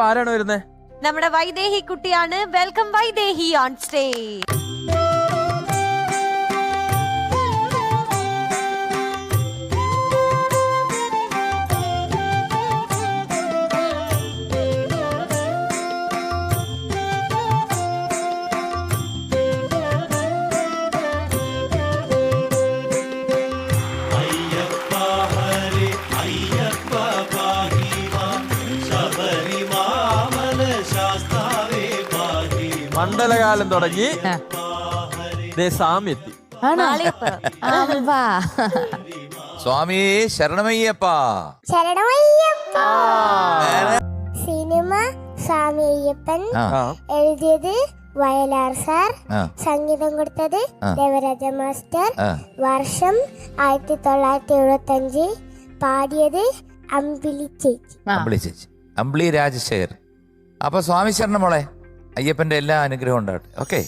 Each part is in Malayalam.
അപ്പൊ ആരാണ് വരുന്നത് നമ്മുടെ വൈദേഹി കുട്ടിയാണ് welcome Vaidehi on stage Mandalakalam തുടങ്ങി ദേ സാമി എത്തി. നാളികേരം. അമ്പാ സ്വാമി ശരണമയ്യപ്പ. ശരണമയ്യപ്പ. സിനിമ സ്വാമി അയ്യപ്പൻ എഴുതിയത് വയലാർ സാർ. സംഗീതം കൊടുത്തത്. ദേവരാജ മാസ്റ്റർ. വർഷം ആയിരത്തി തൊള്ളായിരത്തി എഴുപത്തി അഞ്ച് പാടിയത് അമ്പിളി ചേച്ചി. അമ്പിളി ചേച്ചി. അമ്പിളി രാജശേഖർ അപ്പൊ സ്വാമി ശരണം മോളെ അയ്യപ്പന്റെ എല്ലാ അനുഗ്രഹവും ഉണ്ടാവട്ടെ ഓക്കെ.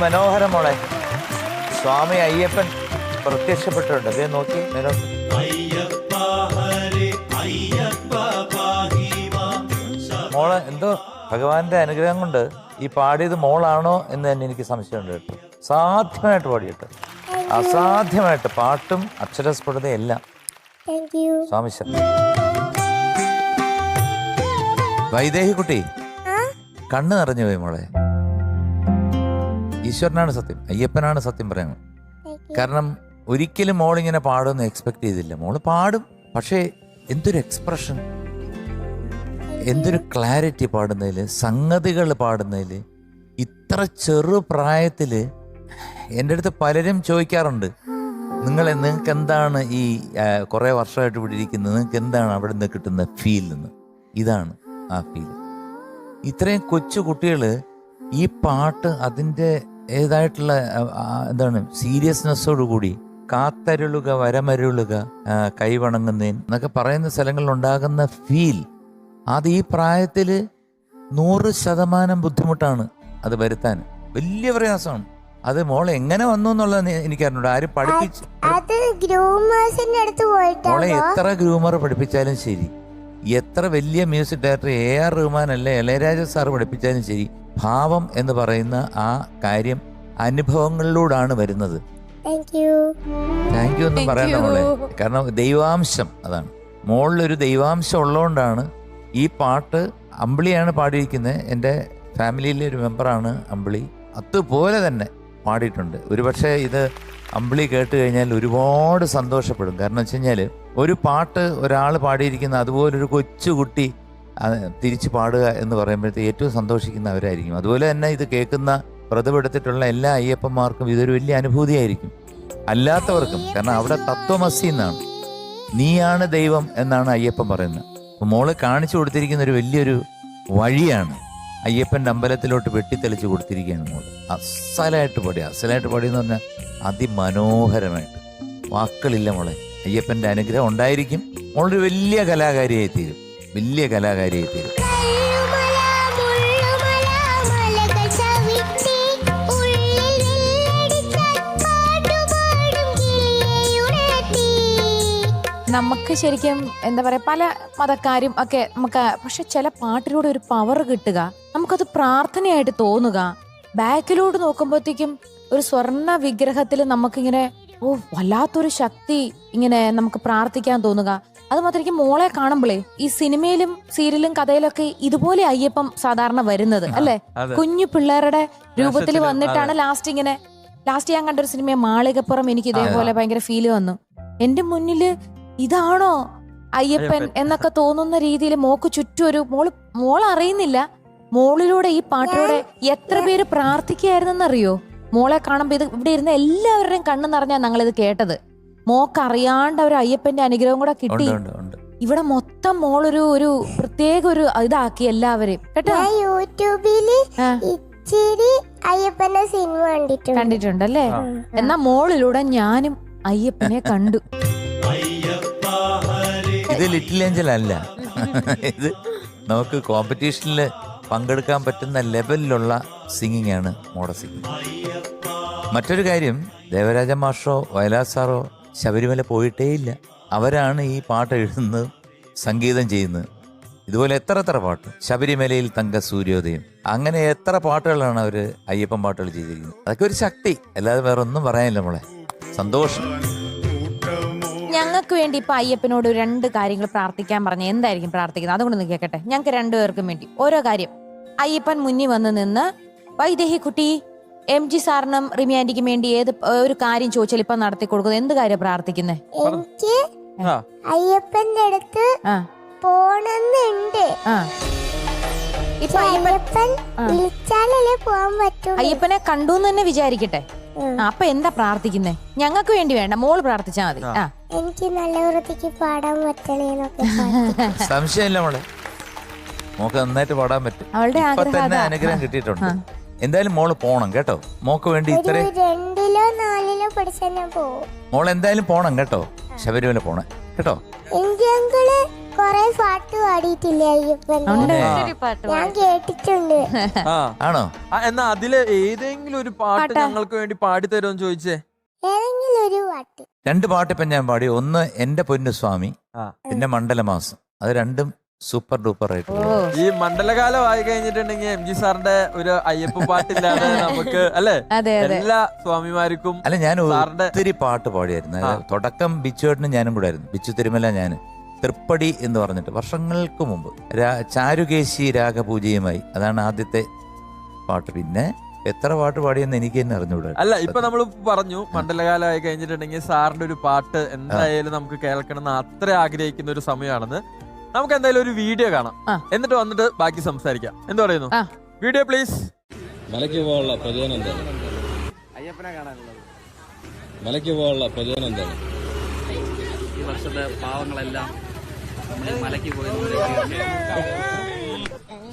അതിമനോഹരം മോളെ. സ്വാമി അയ്യപ്പൻ പ്രത്യക്ഷപ്പെട്ടിട്ടുണ്ട്. അതേ നോക്കി. മോളെ എന്തോ ഭഗവാന്റെ അനുഗ്രഹം കൊണ്ട് ഈ പാടിയത് മോളാണോ എന്ന് തന്നെ എനിക്ക് സംശയമുണ്ട്. കേട്ടോ സാധ്യമായിട്ട് പാടിയിട്ട്. അസാധ്യമായിട്ട് പാട്ടും അക്ഷരസ്ഫുടതയും എല്ലാം സ്വാമി വൈദേഹി കുട്ടി ആ? കണ്ണ് നിറഞ്ഞു പോയി മോളെ. ഈശ്വരനാണ് സത്യം അയ്യപ്പനാണ് സത്യം പറയുന്നത്. കാരണം ഒരിക്കലും മോളിങ്ങനെ പാടുമെന്ന് എക്സ്പെക്ട് ചെയ്തില്ല. മോൾ പാടും പക്ഷേ എന്തൊരു എക്സ്പ്രഷൻ എന്തൊരു ക്ലാരിറ്റി പാടുന്നതിൽ സംഗതികൾ പാടുന്നതിൽ ഇത്ര ചെറു പ്രായത്തിൽ എന്റെ അടുത്ത് പലരും ചോദിക്കാറുണ്ട്. നിങ്ങളെ നിങ്ങൾക്ക് എന്താണ് ഈ കുറേ വർഷമായിട്ട് ഇവിടെ ഇരിക്കുന്നത്? നിങ്ങൾക്ക് എന്താണ് അവിടെ നിന്ന് കിട്ടുന്ന ഫീൽ എന്ന്? ഇതാണ് ആ ഫീൽ ഇത്രയും കൊച്ചു കുട്ടികൾ ഈ പാട്ട് അതിന്റെ ഏതായിട്ടുള്ള എന്താണ് സീരിയസ്നെസ്സോടു കൂടി കാത്തരുളുക വരമരുളുക കൈവണങ്ങുന്നേൻ എന്നൊക്കെ പറയുന്ന സ്ഥലങ്ങളിൽ ഉണ്ടാകുന്ന ഫീൽ അത് ഈ പ്രായത്തിൽ നൂറ് ശതമാനം ബുദ്ധിമുട്ടാണ് അത് വരുത്താൻ. വലിയ പ്രയാസമാണ്. അത് മോൾ എങ്ങനെ വന്നു എന്നുള്ളത് എനിക്കറിഞ്ഞൂട. ആര് പഠിപ്പിച്ച് മോളെ എത്ര ഗ്രൂമർ പഠിപ്പിച്ചാലും ശരി. എത്ര വലിയ music director A R Rahman അല്ലെ ഇളയരാജ സാർ പഠിപ്പിച്ചാലും ശരി. ഭാവം എന്ന് പറയുന്ന ആ കാര്യം അനുഭവങ്ങളിലൂടാണ് വരുന്നത്. താങ്ക് യു എന്ന് പറയണ്ട മോളെ. കാരണം ദൈവാംശം അതാണ്. മോളിലൊരു ദൈവാംശം ഉള്ളതുകൊണ്ടാണ് ഈ പാട്ട് അമ്പിളിയാണ് പാടിയിരിക്കുന്നത്. എന്റെ ഫാമിലിയിലെ ഒരു മെമ്പറാണ് അമ്പിളി. അതുപോലെ തന്നെ പാടിയിട്ടുണ്ട്. ഒരുപക്ഷെ ഇത് അമ്പിളി കേട്ട് കഴിഞ്ഞാൽ ഒരുപാട് സന്തോഷപ്പെടും. കാരണം വെച്ച് കഴിഞ്ഞാൽ ഒരു പാട്ട് ഒരാൾ പാടിയിരിക്കുന്ന അതുപോലൊരു കൊച്ചുകുട്ടി തിരിച്ച് പാടുക എന്ന് പറയുമ്പോഴത്തേക്ക് ഏറ്റവും സന്തോഷിക്കുന്നവരായിരിക്കും അതുപോലെ തന്നെ ഇത് കേൾക്കുന്ന വ്രതമെടുത്തിട്ടുള്ള എല്ലാ അയ്യപ്പന്മാർക്കും ഇതൊരു വലിയ അനുഭൂതിയായിരിക്കും. അല്ലാത്തവർക്കും കാരണം അവിടെ തത്വമസി എന്നാണ്. നീയാണ് ദൈവം എന്നാണ് അയ്യപ്പൻ പറയുന്നത്. മോൾ കാണിച്ചു കൊടുത്തിരിക്കുന്ന ഒരു വലിയൊരു വഴിയാണ് അയ്യപ്പന്റെ അമ്പലത്തിലോട്ട് വെട്ടിത്തെളിച്ച് കൊടുത്തിരിക്കുകയാണ് മോൾ. അസലായിട്ട് പാടി അസലായിട്ട് പാടി എന്ന് പറഞ്ഞാൽ അതിമനോഹരമായിട്ട്. വാക്കുകളില്ല മോളെ അയ്യപ്പന്റെ അനുഗ്രഹം ഉണ്ടായിരിക്കും മോളൊരു വലിയ കലാകാരിയായി തീരും വലിയ കലാകാരിയായി തീരും. നമുക്ക് ശരിക്കും എന്താ പറയാ പല മതക്കാരും ഒക്കെ നമുക്ക് പക്ഷെ ചില പാട്ടിലൂടെ ഒരു പവർ കിട്ടുക നമുക്കത് പ്രാർത്ഥനയായിട്ട് തോന്നുക. ബാക്കിലോട് നോക്കുമ്പോഴത്തേക്കും ഒരു സ്വർണ വിഗ്രഹത്തിൽ നമുക്കിങ്ങനെ ഓ വല്ലാത്തൊരു ശക്തി ഇങ്ങനെ നമുക്ക് പ്രാർത്ഥിക്കാൻ തോന്നുക. അത് മാത്രം മോളെ കാണുമ്പോളേ ഈ സിനിമയിലും സീരിയലും കഥയിലൊക്കെ ഇതുപോലെ അയ്യപ്പം സാധാരണ വരുന്നത് അല്ലെ? കുഞ്ഞു പിള്ളേരുടെ രൂപത്തിൽ വന്നിട്ടാണ് ലാസ്റ്റ് ഇങ്ങനെ ലാസ്റ്റ് ഞാൻ കണ്ടൊരു സിനിമയെ മാളികപ്പുറം എനിക്ക് ഇതേപോലെ ഭയങ്കര ഫീൽ വന്നു. എന്റെ മുന്നിൽ ഇതാണോ അയ്യപ്പൻ. എന്നൊക്കെ തോന്നുന്ന രീതിയിൽ മോക്ക് ചുറ്റും ഒരു മോൾ മോൾ അറിയുന്നില്ല. മോളിലൂടെ ഈ പാട്ടിലൂടെ എത്ര പേര് പ്രാർത്ഥിക്കുകയായിരുന്നെന്നറിയോ? മോളെ കാണുമ്പോ ഇത് ഇവിടെ ഇരുന്ന എല്ലാവരുടെയും കണ്ണു നിറഞ്ഞാ ഞങ്ങൾ ഇത് കേട്ടത്. മോക്ക് അവർ ഒരു അയ്യപ്പന്റെ അനുഗ്രഹം കൂടെ കിട്ടി. ഉണ്ട് ഉണ്ട് ഉണ്ട്. ഇവിടെ മൊത്തം മോളൊരു ഒരു പ്രത്യേക ഒരു ഇതാക്കി എല്ലാവരെയും. കേട്ടോ? ഞാൻ യൂട്യൂബിൽ ആ. ഇച്ചിരി അയ്യപ്പന്റെ സിനിമ കണ്ടിട്ടുണ്ട്. കണ്ടിട്ടുണ്ടല്ലേ. എന്നാ മോളിലൂടെ ഞാനും അയ്യപ്പനെ കണ്ടു. ഇത് ലിറ്റിൽ ഏഞ്ചൽ അല്ല. ഇത് നമുക്ക് കോമ്പറ്റീഷനിൽ പങ്കെടുക്കാൻ പറ്റുന്ന ലെവലിലുള്ള സിംഗിങ് ആണ് മോഡ സിംഗിങ് മറ്റൊരു കാര്യം ദേവരാജ മാഷോ വയലാർ സാറോ ശബരിമല പോയിട്ടേ ഇല്ല അവരാണ് ഈ പാട്ട് എഴുതുന്നത് സംഗീതം ചെയ്യുന്നത്. ഇതുപോലെ എത്ര എത്ര പാട്ട്. ശബരിമലയിൽ തങ്ക സൂര്യോദയം. അങ്ങനെ എത്ര പാട്ടുകളാണ് അവർ അയ്യപ്പൻ പാട്ടുകൾ ചെയ്തിരിക്കുന്നത്. അതൊക്കെ ഒരു ശക്തി. അല്ലാതെ വേറെ ഒന്നും പറയാനില്ല നമ്മളെ സന്തോഷം. ഞങ്ങൾക്ക് വേണ്ടി ഇപ്പൊ അയ്യപ്പനോട് രണ്ട് കാര്യങ്ങൾ പ്രാർത്ഥിക്കാൻ പറഞ്ഞു എന്തായിരിക്കും പ്രാർത്ഥിക്കുന്നത്? അതുകൊണ്ട് കേൾക്കട്ടെ ഞങ്ങൾക്ക് രണ്ടുപേർക്കും വേണ്ടി. ഓരോ കാര്യം. അയ്യപ്പൻ മുന്നിൽ വന്ന് നിന്ന് വൈദേഹി കുട്ടി എം ജി സാറിനും റിമി ആന്റിക്കും വേണ്ടി ഏത് ഒരു കാര്യം ചോദിച്ചാൽ ഇപ്പൊ നടത്തി കൊടുക്കുന്നത് എന്ത് കാര്യം പ്രാർത്ഥിക്കുന്നേ? എനിക്ക് ആ. അയ്യപ്പന്റെ അടുത്ത് ആ. പോണെന്നുണ്ട്. ആ. ഇപ്പൊ അയ്യപ്പൻ അയ്യപ്പൻ ആ. വിളിച്ചാലല്ലേ പോവാൻ പറ്റുള്ളൂ. അയ്യപ്പനെ കണ്ടു എന്ന് തന്നെ വിചാരിക്കട്ടെ. ആ, അപ്പൊ എന്താ പ്രാർത്ഥിക്കുന്നേ? ഞങ്ങൾക്ക് വേണ്ടി വേണ്ട മോൾ പ്രാർത്ഥിച്ചാ മതി. ആ. എനിക്ക് നല്ല വൃത്തിക്ക് പാടാൻ പറ്റണേന്നൊക്കെ പ്രാർത്ഥിക്കും. സംശയമില്ല മോളെ. മോക്ക് നന്നായിട്ട് പാടാൻ പറ്റും. അവളുടെ ഇപ്പൊ ആഗ്രഹം തന്നെ അതാ. അനുഗ്രഹം കിട്ടിയിട്ടുണ്ട്. എന്തായാലും മോൾ പോണം കേട്ടോ. മോക്ക് വേണ്ടി ഇത്രേ ഇത്രയും രണ്ടിലോ നാലിലോ പഠിച്ചാൽ ഞാൻ പോവും മോൾ എന്തായാലും പോണം കേട്ടോ. ശബരിമല പോണേ. കേട്ടോ? കൊറേ പാട്ട് പാടിയിട്ടില്ലേ അയ്യപ്പൻ? ഞാൻ. കേട്ടിട്ടുണ്ട്. ആണോ? ആ, എന്നാ അതിൽ ഏതെങ്കിലും ഒരു പാട്ട് ഞങ്ങൾക്ക് വേണ്ടി പാടി തരുമെന്ന് ചോദിച്ചേ. ഏതെങ്കിലും ഒരു പാട്ട്. രണ്ട് പാട്ട് ഇപ്പൊ ഞാൻ പാടി. ഒന്ന് എന്റെ പൊന്നു സ്വാമി ആ. പിന്നെ മണ്ഡലമാസം. അത് രണ്ടും സൂപ്പർ ഡൂപ്പർ ആയിട്ട് ഈ മണ്ഡലകാലം ആയി കഴിഞ്ഞിട്ടുണ്ടെങ്കിൽ എം ജി സാറിന്റെ ഒരു അയ്യപ്പ പാട്ടില്ലാതെ നമുക്ക് അല്ലെ? എല്ലാ സ്വാമിമാർക്കും അല്ല ഞാൻ സാറിന്റെ- ഒത്തിരി പാട്ട് പാടിയായിരുന്നു. തുടക്കം ബിച്ചുവേട്ടനും ഞാനും കൂടെ ആയിരുന്നു. ബിച്ചു തിരുമല ഞാൻ തൃപ്പടി എന്ന് പറഞ്ഞിട്ട് വർഷങ്ങൾക്ക് മുമ്പ് രാ- ചാരുകേശി രാഗപൂജയുമായി അതാണ് ആദ്യത്തെ പാട്ട്. പിന്നെ എത്ര പാട്ട് പാടിയെന്ന് എനിക്ക് തന്നെ അറിഞ്ഞുകൂടാ. അല്ല ഇപ്പൊ നമ്മൾ പറഞ്ഞു മണ്ഡലകാലമായി കഴിഞ്ഞിട്ടുണ്ടെങ്കിൽ സാറിന്റെ ഒരു പാട്ട് എന്തായാലും നമുക്ക് കേൾക്കണം എന്ന് അത്ര ആഗ്രഹിക്കുന്ന ഒരു സമയമാണെന്ന്. നമുക്ക് എന്തായാലും ഒരു വീഡിയോ കാണാം. എന്നിട്ട് വന്നിട്ട് ബാക്കി സംസാരിക്കാം. എന്ത് പറയുന്നു? വീഡിയോ പ്ലീസ് മലയ്ക്ക് പോകാനുള്ള പ്രചോദനം എന്താണ്? മലയ്ക്ക് പോകാനുള്ള പ്രചോദനം എന്താണ്? ഈ വർഷത്തെ പാവങ്ങളെല്ലാം മലയ്ക്ക് പോയി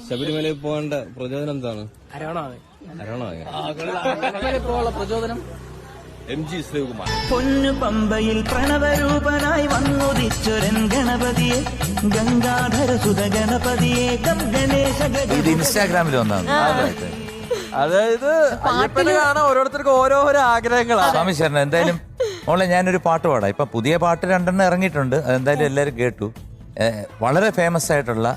ശബരിമലയിൽ പോകേണ്ട പ്രചോദനം എന്താണ്? അരണമാണ് അരണോ പ്രചോദനം എം ജി ശ്രീകുമാർ. പൊന്നു പമ്പയിൽ പ്രണവരൂപനായി വന്നുദിച്ചൊരൻ ഗണപതിയെ. ഗംഗാധര സുത ഗണപതിയെ ഗം ഗണേശ ഇത് ഇൻസ്റ്റാഗ്രാമിൽ വന്നു അതായത്. അയ്യപ്പനെ കാണാൻ ഓരോരുത്തർക്കും ഓരോരോ ആഗ്രഹങ്ങളാണ് സ്വാമി ശരണം എന്തായാലും മോളെ ഞാനൊരു പാട്ട് പാടാം. ഇപ്പൊ പുതിയ പാട്ട് രണ്ടെണ്ണം ഇറങ്ങിയിട്ടുണ്ട്. അതെന്തായാലും എല്ലാവരും കേട്ടു. വളരെ ഫേമസ് ആയിട്ടുള്ള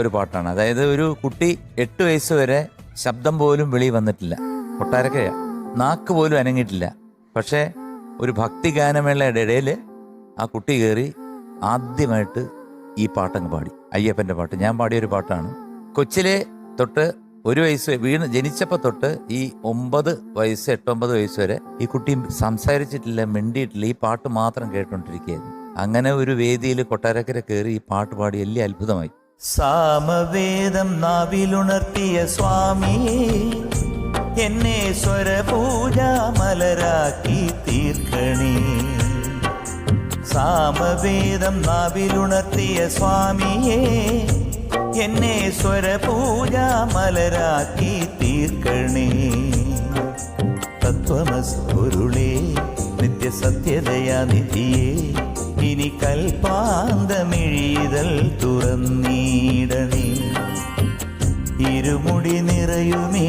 ഒരു പാട്ടാണ്. അതായത് ഒരു കുട്ടി എട്ട് വയസ്സ് വരെ ശബ്ദം പോലും വെളി വന്നിട്ടില്ല. കൊട്ടാരക്കര. നാക്ക് പോലും അനങ്ങിയിട്ടില്ല. പക്ഷേ ഒരു ഭക്തി ഗാനമേളയുടെ ഇടയിൽ ആ കുട്ടി കയറി ആദ്യമായിട്ട് ഈ പാട്ടങ്ങ് പാടി. അയ്യപ്പന്റെ പാട്ട്. ഞാൻ പാടിയ ഒരു പാട്ടാണ്. കൊച്ചിലെ തൊട്ട് ഒരു വയസ്സ് വീണ് ജനിച്ചപ്പോൾ തൊട്ട് ഈ ഒമ്പത് വയസ്സ് എട്ടൊമ്പത് വയസ്സ് വരെ ഈ കുട്ടി സംസാരിച്ചിട്ടില്ല മിണ്ടിയിട്ടില്ല. ഈ പാട്ട് മാത്രം കേട്ടോണ്ടിരിക്കുകയായിരുന്നു അങ്ങനെ ഒരു വേദിയിൽ കൊട്ടാരക്കര കയറി ഈ പാട്ട് പാടി വലിയ അത്ഭുതമായി. സാമവേദം നാവിലുണർത്തിയ സ്വാമിയെ എന്നെ സ്വരപൂജ മലരാക്കി തീർക്കണേ. സാമവേദം നാവിലുണർത്തിയ സ്വാമിയെ എന്നെ സ്വരപൂജ മലരാക്കി തീർക്കണേ. നിത്യസത്യതയാ നിത്യസത്യദയാനിധിയേ ഇനി കൽപ്പാന്തമിഴിതൽ തുറന്നീടണേ. ഇരുമുടി നിറയുമേ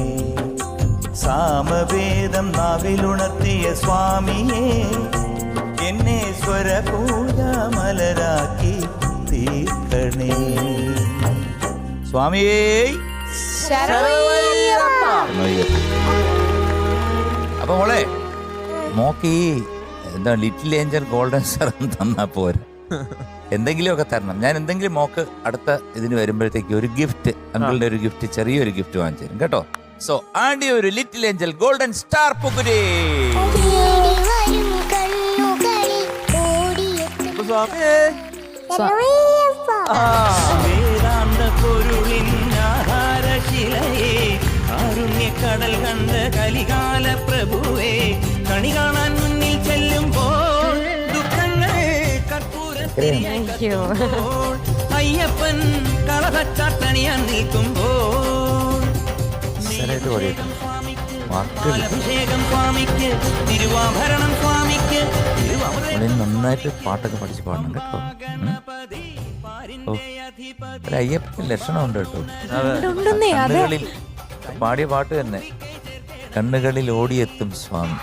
സാമവേദം നാവിലുണർത്തിയ സ്വാമിയെ എന്നെ സ്വരപൂജ മലരാക്കി തീർക്കണേ. സ്വാമിയേ. അപ്പൊ മോളെ മോക്ക് ഈ എന്താ ലിറ്റിൽ ഏഞ്ചൽ ഗോൾഡൻ സെറം തന്നാ പോരാ. എന്തെങ്കിലുമൊക്കെ തരണം. ഞാൻ എന്തെങ്കിലും മോക്ക് അടുത്ത ഇതിന് വരുമ്പോഴത്തേക്ക് ഒരു ഗിഫ്റ്റ് അങ്കിളിന്റെ ഒരു ഗിഫ്റ്റ് ചെറിയൊരു ഗിഫ്റ്റ് വാങ്ങിച്ചു തരും. കേട്ടോ? സോ ആണ്ടി ഒരു ലിറ്റിൽ ഏഞ്ചൽ ഗോൾഡൻ സ്റ്റാർ പുകുരേ. വേദാന്ത പൊരുളിൻ ആഹാരശിലയെ കാരുണ്യക്കടൽ കണ്ട കലികാല പ്രഭുവേ കണി കാണാൻ മുന്നിൽ ചെല്ലുമ്പോൾ ദുഃഖങ്ങൾ കർപ്പൂരത്തിരിയായി അയ്യപ്പൻ കളഭച്ചാട്ടണിയാൻ നിൽക്കുമ്പോൾ സ്വാമിക്ക് തിരുവാഭരണം നന്നായിട്ട് പാട്ടൊക്കെ പഠിച്ച് പാടണം കേട്ടോ. ഒരു അയ്യപ്പന് ലക്ഷണമുണ്ട് കേട്ടോ. കണ്ണുകളിൽ പാടിയ പാട്ട് തന്നെ. കണ്ണുകളിൽ ഓടിയെത്തും സ്വാമി.